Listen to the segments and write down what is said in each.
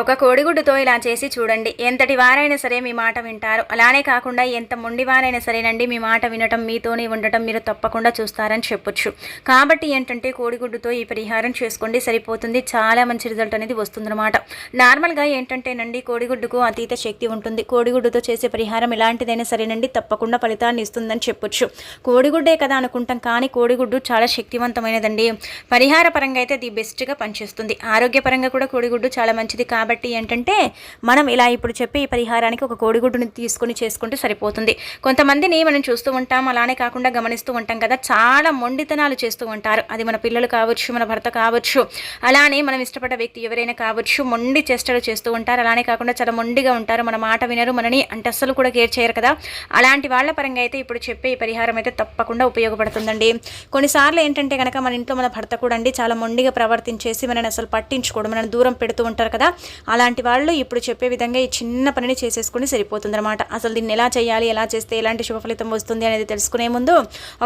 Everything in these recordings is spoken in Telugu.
ఒక కోడిగుడ్డుతో ఇలా చేసి చూడండి. ఎంతటి వారైనా సరే మీ మాట వింటారు. అలానే కాకుండా ఎంత మొండి వారైనా సరేనండి మీ మాట వినటం మీతోనే ఉండటం మీరు తప్పకుండా చూస్తారని చెప్పొచ్చు. కాబట్టి ఏంటంటే కోడిగుడ్డుతో ఈ పరిహారం చేసుకోండి సరిపోతుంది. చాలా మంచి రిజల్ట్ అనేది వస్తుందన్నమాట. నార్మల్గా ఏంటంటేనండి కోడిగుడ్డుకు అతీత శక్తి ఉంటుంది. కోడిగుడ్డుతో చేసే పరిహారం ఎలాంటిదైనా సరేనండి తప్పకుండా ఫలితాన్ని ఇస్తుందని చెప్పొచ్చు. కోడిగుడ్డే కదా అనుకుంటాం కానీ కోడిగుడ్డు చాలా శక్తివంతమైనదండి. పరిహార పరంగా అయితే ది బెస్ట్గా పనిచేస్తుంది. ఆరోగ్యపరంగా కూడా కోడిగుడ్డు చాలా మంచిది కాబట్టి కాబట్టి ఏంటంటే మనం ఇలా ఇప్పుడు చెప్పే ఈ పరిహారానికి ఒక కోడిగుడ్డుని తీసుకొని చేసుకుంటే సరిపోతుంది. కొంతమందిని మనం చూస్తూ ఉంటాం అలానే కాకుండా గమనిస్తూ ఉంటాం కదా చాలా మొండితనాలు చేస్తూ ఉంటారు. అది మన పిల్లలు కావచ్చు మన భర్త కావచ్చు అలానే మనం ఇష్టపడ్డ వ్యక్తి ఎవరైనా కావచ్చు మొండి చేష్టలు చేస్తూ ఉంటారు. అలానే కాకుండా చాలా మొండిగా ఉంటారు. మన మాట వినరు మనని అంటే అస్సలు కూడా కేర్ చేయరు కదా. అలాంటి వాళ్ళ పరంగా అయితే ఇప్పుడు చెప్పే ఈ పరిహారం అయితే తప్పకుండా ఉపయోగపడుతుందండి. కొన్నిసార్లు ఏంటంటే కనుక మన ఇంట్లో మన భర్త కూడా అండి చాలా మొండిగా ప్రవర్తించేసి మనని అసలు పట్టించుకోవడం మనని దూరం పెడుతూ ఉంటారు కదా. అలాంటి వాళ్ళు ఇప్పుడు చెప్పే విధంగా ఈ చిన్న పనిని చేసేసుకుని సరిపోతుందన్నమాట. అసలు దీన్ని ఎలా చేయాలి ఎలా చేస్తే ఎలాంటి శుభ ఫలితం వస్తుంది అనేది తెలుసుకునే ముందు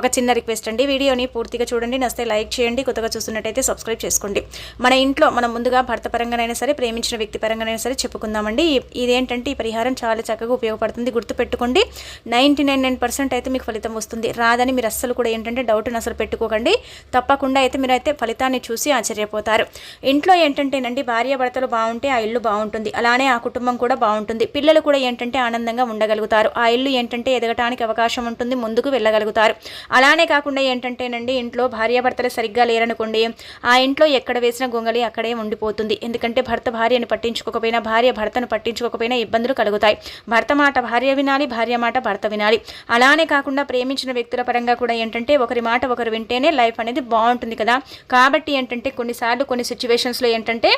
ఒక చిన్న రిక్వెస్ట్ అండి. వీడియోని పూర్తిగా చూడండి నస్తే లైక్ చేయండి కొత్తగా చూస్తున్నట్టయితే సబ్స్క్రైబ్ చేసుకోండి. మన ఇంట్లో మనం ముందుగా భర్త పరంగానైనా సరే ప్రేమించిన వ్యక్తి పరంగానైనా సరే చెప్పుకుందామండి. ఇదేంటంటే ఈ పరిహారం చాలా చక్కగా ఉపయోగపడుతుంది. గుర్తుపెట్టుకోండి నైంటీ నైన్ నైన్ పర్సెంట్ అయితే మీకు ఫలితం వస్తుంది. రాదని మీరు అస్సలు కూడా ఏంటంటే డౌట్ని అసలు పెట్టుకోకండి. తప్పకుండా అయితే మీరు అయితే ఫలితాన్ని చూసి ఆశ్చర్యపోతారు. ఇంట్లో ఏంటంటేనండి భార్యాభర్తలు బాగుంటే ఆ ఇల్లు బాగుంటుంది. అలానే ఆ కుటుంబం కూడా బాగుంటుంది. పిల్లలు కూడా ఏంటంటే ఆనందంగా ఉండగలుగుతారు. ఆ ఇల్లు ఏంటంటే ఎదగటానికి అవకాశం ఉంటుంది ముందుకు వెళ్ళగలుగుతారు. అలానే కాకుండా ఏంటంటేనండి ఇంట్లో భార్యాభర్తలు సరిగ్గా లేరనుకోండి ఆ ఇంట్లో ఎక్కడ వేసిన గొంగళి అక్కడే ఉండిపోతుంది. ఎందుకంటే భర్త భార్యను పట్టించుకోకపోయినా భార్య భర్తను పట్టించుకోకపోయినా ఇబ్బందులు కలుగుతాయి. భర్త మాట భార్య వినాలి భార్య మాట భర్త వినాలి. అలానే కాకుండా ప్రేమించిన వ్యక్తుల పరంగా కూడా ఏంటంటే ఒకరి మాట ఒకరు వింటేనే లైఫ్ అనేది బాగుంటుంది కదా. కాబట్టి ఏంటంటే కొన్నిసార్లు కొన్ని సిచ్యువేషన్స్లో ఏంటంటే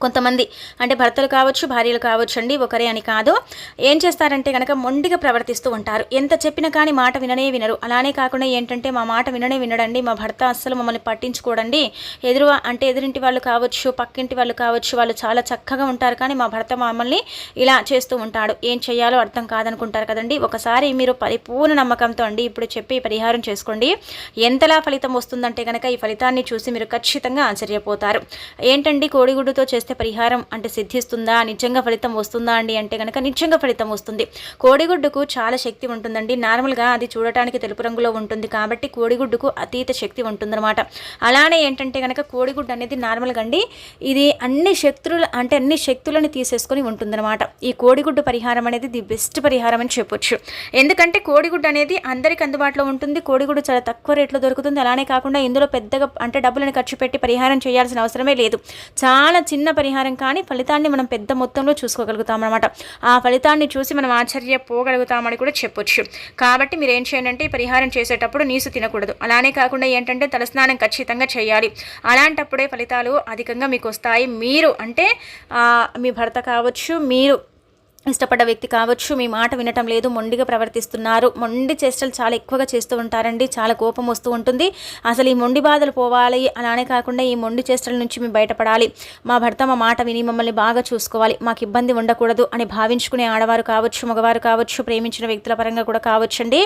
కొంతమంది. అంటే భర్తలు కావచ్చు భార్యలు కావచ్చు అండి ఒకరే అని కాదు. ఏం చేస్తారంటే కనుక మొండిగా ప్రవర్తిస్తూ ఉంటారు. ఎంత చెప్పినా కానీ మాట విననే వినరు. అలానే కాకుండా ఏంటంటే మా మాట విననే వినడండి మా భర్త అస్సలు మమ్మల్ని పట్టించుకోడండి. ఎదురు అంటే ఎదురింటి వాళ్ళు కావచ్చు పక్కింటి వాళ్ళు కావచ్చు వాళ్ళు చాలా చక్కగా ఉంటారు. కానీ మా భర్త మమ్మల్ని ఇలా చేస్తూ ఉంటాడు. ఏం చేయాలో అర్థం కాదనుకుంటారు కదండి. ఒకసారి మీరు పరిపూర్ణ నమ్మకంతో అండి ఇప్పుడు చెప్పి పరిహారం చేసుకోండి. ఎంతలా ఫలితం వస్తుందంటే కనుక ఈ ఫలితాన్ని చూసి మీరు ఖచ్చితంగా ఆశ్చర్యపోతారు. ఏంటండి కోడిగుడ్డుతో చేస్తే పరిహారం అంటే సిద్ధిస్తుందా? నిజంగా ఫలితం వస్తుందా అండి అంటే కనుక నిజంగా ఫలితం వస్తుంది. కోడిగుడ్డుకు చాలా శక్తి ఉంటుందండి. నార్మల్గా అది చూడటానికి తెలుపు రంగులో ఉంటుంది కాబట్టి కోడిగుడ్డుకు అతీత శక్తి ఉంటుందన్నమాట. అలానే ఏంటంటే కనుక కోడిగుడ్డు అనేది నార్మల్గా అండి ఇది అన్ని శక్తులు అంటే అన్ని శక్తులను తీసేసుకొని ఉంటుందన్నమాట. ఈ కోడిగుడ్డు పరిహారం అనేది ది బెస్ట్ పరిహారం అని చెప్పొచ్చు. ఎందుకంటే కోడిగుడ్డు అనేది అందరికి అందుబాటులో ఉంటుంది. కోడిగుడ్డు చాలా తక్కువ రేట్లో దొరుకుతుంది. అలానే కాకుండా ఇందులో పెద్దగా అంటే డబ్బులను ఖర్చు పెట్టి పరిహారం చేయాల్సిన అవసరమే లేదు. చాలా చిన్న పరిహారం కానీ ఫలితాన్ని మనం పెద్ద మొత్తంలో చూసుకోగలుగుతాం అనమాట ఆ ఫలితాన్ని చూసి మనం ఆశ్చర్యపోగలుగుతామని కూడా చెప్పొచ్చు. కాబట్టి మీరు ఏం చేయండి అంటే పరిహారం చేసేటప్పుడు నీసు తినకూడదు. అలానే కాకుండా ఏంటంటే తలస్నానం ఖచ్చితంగా చేయాలి. అలాంటప్పుడే ఫలితాలు అధికంగా మీకు వస్తాయి. మీరు అంటే మీ భర్త కావచ్చు మీరు ఇష్టపడ్డ వ్యక్తి కావచ్చు మీ మాట వినటం లేదు మొండిగా ప్రవర్తిస్తున్నారు. మొండి చేష్టలు చాలా ఎక్కువగా చేస్తూ ఉంటారండి. చాలా కోపం వస్తూ ఉంటుంది. అసలు ఈ మొండి బాధలు పోవాలి అలానే కాకుండా ఈ మొండి చేష్టల నుంచి మేము బయటపడాలి. మా భర్త మా మాట విని మమ్మల్ని బాగా చూసుకోవాలి. మాకు ఇబ్బంది ఉండకూడదు అని భావించుకునే ఆడవారు కావచ్చు మగవారు కావచ్చు ప్రేమించిన వ్యక్తుల పరంగా కూడా కావచ్చండి.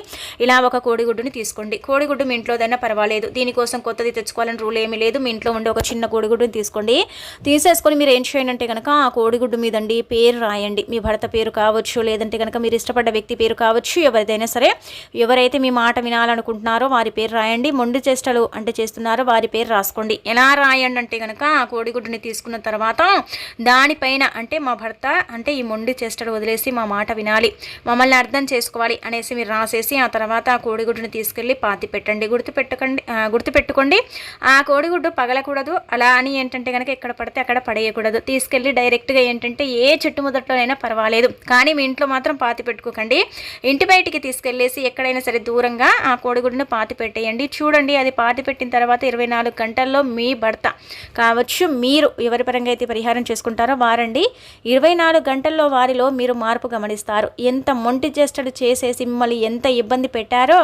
ఇలా ఒక కోడిగుడ్డుని తీసుకోండి. కోడిగుడ్డు మీ ఇంట్లోదైనా పర్వాలేదు. దీనికోసం కొత్తది తెచ్చుకోవాలని రూల్ ఏమీ లేదు. మీ ఇంట్లో ఉండే ఒక చిన్న కోడిగుడ్డుని తీసుకోండి. తీసేసుకొని మీరు ఏం చేయండి అంటే కనుక ఆ కోడిగుడ్డు మీదండి పేరు రాయండి. మీ భర్త పేరు కావచ్చు లేదంటే కనుక మీరు ఇష్టపడ్డ వ్యక్తి పేరు కావచ్చు ఎవరిదైనా సరే ఎవరైతే మీ మాట వినాలనుకుంటున్నారో వారి పేరు రాయండి. మొండి చేష్టలు అంటే చేస్తున్నారో వారి పేరు రాసుకోండి. ఎలా రాయండి అంటే కనుక ఆ కోడిగుడ్డుని తీసుకున్న తర్వాత దానిపైన అంటే మా భర్త అంటే ఈ మొండి చేష్టలు వదిలేసి మా మాట వినాలి మమ్మల్ని అర్థం చేసుకోవాలి అనేసి మీరు రాసేసి ఆ తర్వాత ఆ కోడిగుడ్డుని తీసుకెళ్ళి పాతి పెట్టండి. గుర్తుపెట్టకండి గుర్తుపెట్టుకోండి. ఆ కోడిగుడ్డు పగలకూడదు. అలా అని ఏంటంటే కనుక ఎక్కడ పడితే అక్కడ పడేయకూడదు. తీసుకెళ్ళి డైరెక్ట్గా ఏంటంటే ఏ చెట్టు మొదట్లోనైనా పర్వాలేదు. కానీ మీ ఇంట్లో మాత్రం పాతి పెట్టుకోకండి. ఇంటి బయటికి తీసుకెళ్ళేసి ఎక్కడైనా సరే దూరంగా ఆ కోడిగుడ్డును పాతి పెట్టేయండి. చూడండి అది పాతి పెట్టిన తర్వాత ఇరవై నాలుగు గంటల్లో మీ భర్త కావచ్చు మీరు ఎవరి పరంగా అయితే పరిహారం చేసుకుంటారో వారండి. ఇరవై నాలుగు గంటల్లో వారిలో మీరు మార్పు గమనిస్తారు. ఎంత మొంటి చేష్టలు చేసేసి మిమ్మల్ని ఎంత ఇబ్బంది పెట్టారో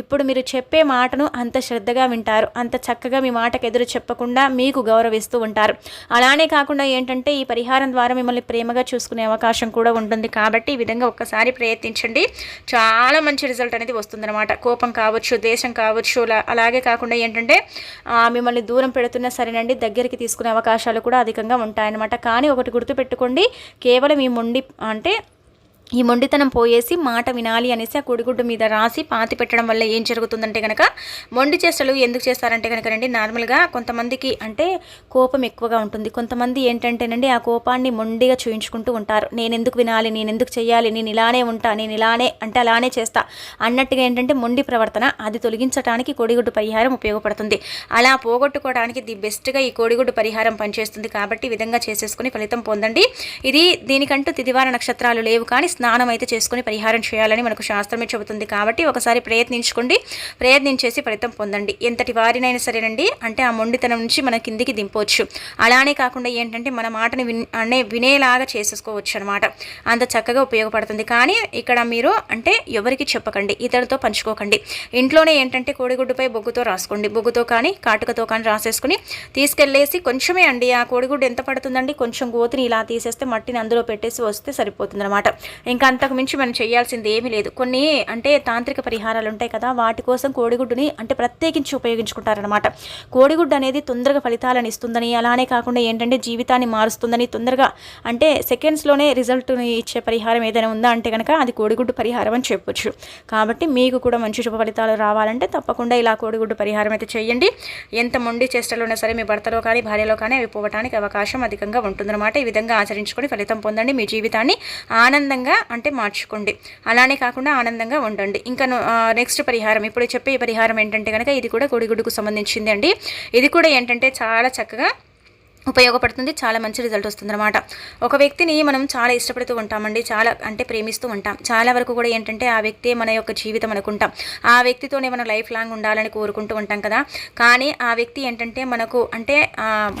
ఇప్పుడు మీరు చెప్పే మాటను అంత శ్రద్ధగా వింటారు. అంత చక్కగా మీ మాటకు ఎదురు చెప్పకుండా మీకు గౌరవిస్తూ ఉంటారు. అలానే కాకుండా ఏంటంటే ఈ పరిహారం ద్వారా మిమ్మల్ని ప్రేమగా చూసుకునే అవకాశం కూడా ఉంటుంది కాబట్టి ఈ విధంగా ఒక్కసారి ప్రయత్నించండి. చాలా మంచి రిజల్ట్ అనేది వస్తుందన్నమాట. కోపం కావచ్చు దేశం కావచ్చు అలా- అలాగే కాకుండా ఏంటంటే మిమ్మల్ని దూరం పెడుతున్నా సరేనండి దగ్గరికి తీసుకునే అవకాశాలు కూడా అధికంగా ఉంటాయన్నమాట. కానీ ఒకటి గుర్తుపెట్టుకోండి కేవలం ఈ మొండి అంటే ఈ మొండితనం పోయేసి మాట వినాలి అనేసి ఆ కోడిగుడ్డు మీద రాసి పాతి పెట్టడం వల్ల ఏం జరుగుతుందంటే కనుక మొండి చేష్టలు ఎందుకు చేస్తారంటే కనుక రండి నార్మల్గా కొంతమందికి అంటే కోపం ఎక్కువగా ఉంటుంది. కొంతమంది ఏంటంటేనండి ఆ కోపాన్ని మొండిగా చూయించుకుంటూ ఉంటారు. నేను ఎందుకు వినాలి నేను ఎందుకు చేయాలి నేను ఇలానే ఉంటా నేను ఇలానే అంటే అలానే చేస్తా అన్నట్టుగా ఏంటంటే మొండి ప్రవర్తన అది తొలగించడానికి కోడిగుడ్డు పరిహారం ఉపయోగపడుతుంది. అలా పోగొట్టుకోవడానికి ది బెస్ట్గా ఈ కోడిగుడ్డు పరిహారం పనిచేస్తుంది కాబట్టి విధంగా చేసేసుకుని ఫలితం పొందండి. ఇది దీనికంటూ తిదివార నక్షత్రాలు లేవు కానీ స్నానం అయితే చేసుకుని పరిహారం చేయాలని మనకు శాస్త్రమే చెబుతుంది కాబట్టి ఒకసారి ప్రయత్నించుకోండి. ప్రయత్నించేసి ఫలితం పొందండి. ఎంతటి వారినైనా సరేనండి. అంటే ఆ మొండితనం నుంచి మన కిందికి దింపవచ్చు అలానే కాకుండా ఏంటంటే మన మాటని విన్ అనే వినేలాగా చేసేసుకోవచ్చు అనమాట అంత చక్కగా ఉపయోగపడుతుంది. కానీ ఇక్కడ మీరు అంటే ఎవరికి చెప్పకండి. ఇతరులతో పంచుకోకండి. ఇంట్లోనే ఏంటంటే కోడిగుడ్డుపై బొగ్గుతో రాసుకోండి. బొగ్గుతో కానీ కాటుకతో కానీ రాసేసుకుని తీసుకెళ్ళేసి కొంచెమే అండి. ఆ కోడిగుడ్డు ఎంత పడుతుందండి? కొంచెం గోతిని ఇలా తీసేస్తే మట్టిని అందులో పెట్టేసి వస్తే సరిపోతుంది అనమాట ఇంకా అంతకు మించి మనం చేయాల్సింది ఏమీ లేదు. కొన్ని అంటే తాంత్రిక పరిహారాలు ఉంటాయి కదా వాటి కోసం కోడిగుడ్డుని అంటే ప్రత్యేకించి ఉపయోగించుకుంటారనమాట కోడిగుడ్డు అనేది తొందరగా ఫలితాలను ఇస్తుందని అలానే కాకుండా ఏంటంటే జీవితాన్ని మారుస్తుందని తొందరగా అంటే సెకండ్స్లోనే రిజల్ట్ని ఇచ్చే పరిహారం ఏదైనా ఉందా అంటే కనుక అది కోడిగుడ్డు పరిహారం అని చెప్పొచ్చు. కాబట్టి మీకు కూడా మంచి శుభ ఫలితాలు రావాలంటే తప్పకుండా ఇలా కోడిగుడ్డు పరిహారం అయితే చేయండి. ఎంత మొండి చేష్టలు ఉన్నా సరే మీ భర్తలో కానీ భార్యలో కానీ అవి పోవటానికి అవకాశం అధికంగా ఉంటుందన్నమాట. ఈ విధంగా ఆచరించుకొని ఫలితం పొందండి. మీ జీవితాన్ని ఆనందంగా అంటే మార్చుకోండి. అలానే కాకుండా ఆనందంగా ఉండండి. ఇంకా నెక్స్ట్ పరిహారం. ఇప్పుడు చెప్పే పరిహారం ఏంటంటే కనుక ఇది కూడా కోడిగుడ్డుకు సంబంధించింది అండి ఇది కూడా ఏంటంటే చాలా చక్కగా ఉపయోగపడుతుంది చాలా మంచి రిజల్ట్ వస్తుందన్నమాట. ఒక వ్యక్తిని మనం చాలా ఇష్టపడుతూ ఉంటామండి చాలా అంటే ప్రేమిస్తూ ఉంటాం. చాలా వరకు కూడా ఏంటంటే ఆ వ్యక్తే మన యొక్క జీవితం అనుకుంటాం. ఆ వ్యక్తితోనే మనం లైఫ్ లాంగ్ ఉండాలని కోరుకుంటూ ఉంటాం కదా. కానీ ఆ వ్యక్తి ఏంటంటే మనకు అంటే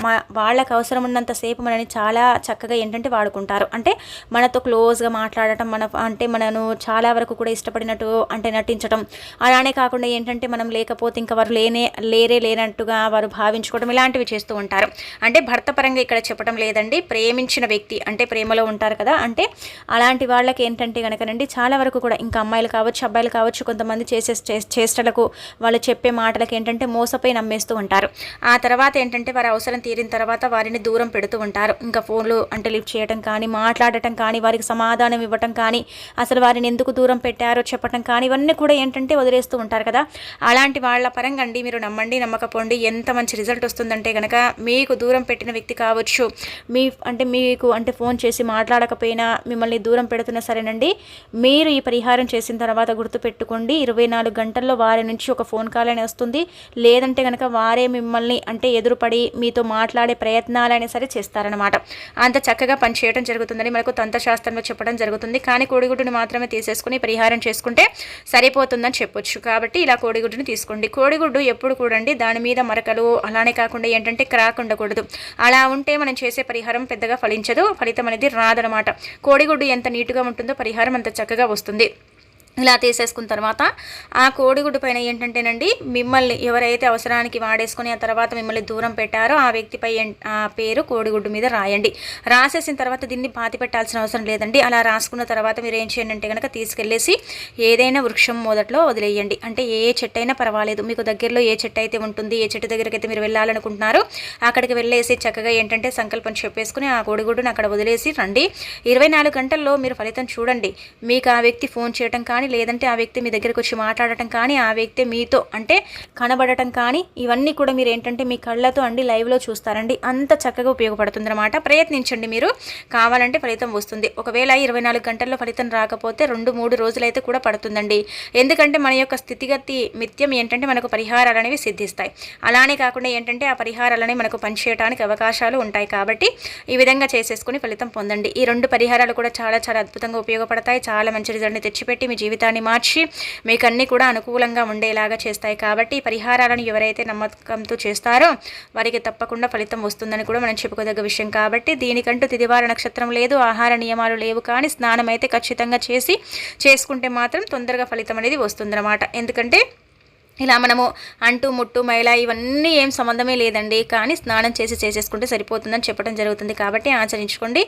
మా వాళ్ళకు అవసరం ఉన్నంతసేపు మనని చాలా చక్కగా ఏంటంటే వాడుకుంటారు. అంటే మనతో క్లోజ్గా మాట్లాడటం మన అంటే మనను చాలా వరకు కూడా ఇష్టపడినట్టు అంటే నటించడం అలానే కాకుండా ఏంటంటే మనం లేకపోతే ఇంకా వారు లేనే లేరే లేనట్టుగా వారు భావించుకోవడం ఇలాంటివి చేస్తూ ఉంటారు. అంటే భర్త పరంగా ఇక్కడ చెప్పడం లేదండి. ప్రేమించిన వ్యక్తి అంటే ప్రేమలో ఉంటారు కదా. అంటే అలాంటి వాళ్ళకి ఏంటంటే కనుకనండి చాలా వరకు కూడా ఇంకా అమ్మాయిలు కావచ్చు అబ్బాయిలు కావచ్చు కొంతమంది చేసే చేష్టలకు వాళ్ళు చెప్పే మాటలకు ఏంటంటే మోసపోయి నమ్మేస్తూ ఉంటారు. ఆ తర్వాత ఏంటంటే వారి అవసరం తీరిన తర్వాత వారిని దూరం పెడుతూ ఉంటారు. ఇంకా ఫోన్లు అంటే లిఫ్ట్ చేయడం కానీ మాట్లాడటం కానీ వారికి సమాధానం ఇవ్వటం కానీ అసలు వారిని ఎందుకు దూరం పెట్టారో చెప్పటం కానీ ఇవన్నీ కూడా ఏంటంటే వదిలేస్తూ ఉంటారు కదా. అలాంటి వాళ్ళ పరంగా అండి మీరు నమ్మండి నమ్మకపోండి ఎంత మంచి రిజల్ట్ వస్తుందంటే కనుక మీకు దూరం పెట్టి పెట్టిన వ్యక్తి కావచ్చు. మీ అంటే మీకు అంటే ఫోన్ చేసి మాట్లాడకపోయినా మిమ్మల్ని దూరం పెడుతున్నా సరేనండి. మీరు ఈ పరిహారం చేసిన తర్వాత గుర్తుపెట్టుకోండి. ఇరవై నాలుగు గంటల్లో వారి నుంచి ఒక ఫోన్ కాల్ అని వస్తుంది. లేదంటే కనుక వారే మిమ్మల్ని అంటే ఎదురుపడి మీతో మాట్లాడే ప్రయత్నాలైనా సరే చేస్తారనమాట అంత చక్కగా పనిచేయడం జరుగుతుందని మనకు తంత్రశాస్త్రంలో చెప్పడం జరుగుతుంది. కానీ కోడిగుడ్డుని మాత్రమే తీసేసుకుని పరిహారం చేసుకుంటే సరిపోతుందని చెప్పొచ్చు. కాబట్టి ఇలా కోడిగుడ్డుని తీసుకోండి. కోడిగుడ్డు ఎప్పుడు కూడండి దాని మీద మరకలు అలానే కాకుండా ఏంటంటే క్రాక్ ఉండకూడదు. అలా ఉంటే మనం చేసే పరిహారం పెద్దగా ఫలించదు. ఫలితం అనేది రాదనమాట కోడిగుడ్డు ఎంత నీట్గా ఉంటుందో పరిహారం అంత చక్కగా వస్తుంది. ఇలా తీసేసుకున్న తర్వాత ఆ కోడిగుడ్డు పైన ఏంటంటేనండి మిమ్మల్ని ఎవరైతే అవసరానికి వాడేసుకొని ఆ తర్వాత మిమ్మల్ని దూరం పెట్టారో ఆ వ్యక్తిపై ఆ పేరు కోడిగుడ్డు మీద రాయండి. రాసేసిన తర్వాత దీన్ని పాతి పెట్టాల్సిన అవసరం లేదండి. అలా రాసుకున్న తర్వాత మీరు ఏం చేయండి అంటే కనుక తీసుకెళ్ళేసి ఏదైనా వృక్షం మొదట్లో వదిలేయండి. అంటే ఏ చెట్టు అయినా పర్వాలేదు. మీకు దగ్గరలో ఏ చెట్టు అయితే ఉంటుంది ఏ చెట్టు దగ్గరికి అయితే మీరు వెళ్ళాలనుకుంటున్నారో అక్కడికి వెళ్ళేసి చక్కగా ఏంటంటే సంకల్పం చెప్పేసుకుని ఆ కోడిగుడ్డును అక్కడ వదిలేసి రండి. ఇరవై నాలుగు గంటల్లో మీరు ఫలితం చూడండి. మీకు ఆ వ్యక్తి ఫోన్ చేయటం కానీ లేదంటే ఆ వ్యక్తి మీ దగ్గరకు వచ్చి మాట్లాడటం కానీ ఆ వ్యక్తి మీతో అంటే కనబడటం కానీ ఇవన్నీ కూడా మీరు ఏంటంటే మీ కళ్ళతో అండి లైవ్లో చూస్తారండి. అంత చక్కగా ఉపయోగపడుతుంది అనమాట ప్రయత్నించండి మీరు. కావాలంటే ఫలితం వస్తుంది. ఒకవేళ ఇరవై నాలుగు గంటల్లో ఫలితం రాకపోతే రెండు మూడు రోజులైతే కూడా పడుతుందండి. ఎందుకంటే మన యొక్క స్థితిగతి మిత్యం ఏంటంటే మనకు పరిహారాలు అనేవి సిద్ధిస్తాయి. అలానే కాకుండా ఏంటంటే ఆ పరిహారాలని మనకు పనిచేయడానికి అవకాశాలు ఉంటాయి కాబట్టి ఈ విధంగా చేసేసుకుని ఫలితం పొందండి. ఈ రెండు పరిహారాలు కూడా చాలా చాలా అద్భుతంగా ఉపయోగపడతాయి. చాలా మంచి రిజల్ట్ని తెచ్చిపెట్టి మీ జీవితాన్ని మార్చి మీకు అన్నీ కూడా అనుకూలంగా ఉండేలాగా చేస్తాయి. కాబట్టి పరిహారాలను ఎవరైతే నమ్మకంతో చేస్తారో వారికి తప్పకుండా ఫలితం వస్తుందని కూడా మనం చెప్పుకోదగ్గ విషయం. కాబట్టి దీనికంటూ తిదివార నక్షత్రం లేదు ఆహార నియమాలు లేవు. కానీ స్నానం అయితే ఖచ్చితంగా చేసి చేసుకుంటే మాత్రం తొందరగా ఫలితం అనేది వస్తుందన్నమాట. ఎందుకంటే ఇలా మనము అంటు ముట్టు మైల ఇవన్నీ ఏం సంబంధమే లేదండి. కానీ స్నానం చేసి చేసేసుకుంటే సరిపోతుందని చెప్పడం జరుగుతుంది కాబట్టి ఆచరించుకోండి.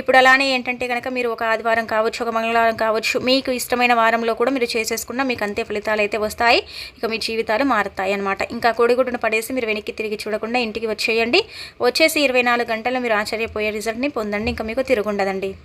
ఇప్పుడు అలానే ఏంటంటే కనుక మీరు ఒక ఆదివారం కావచ్చు ఒక మంగళవారం కావచ్చు మీకు ఇష్టమైన వారంలో కూడా మీరు చేసేసుకున్న మీకు అంతే ఫలితాలు అయితే వస్తాయి. ఇక మీ జీవితాలు మారుతాయి అనమాట ఇంకా కోడిగుడ్డును పడేసి మీరు వెనక్కి తిరిగి చూడకుండా ఇంటికి వచ్చేయండి. వచ్చేసి ఇరవై నాలుగు గంటల్లో మీరు ఆశ్చర్యపోయే రిజల్ట్ని పొందండి. ఇంకా మీకు తిరుగుండదండి.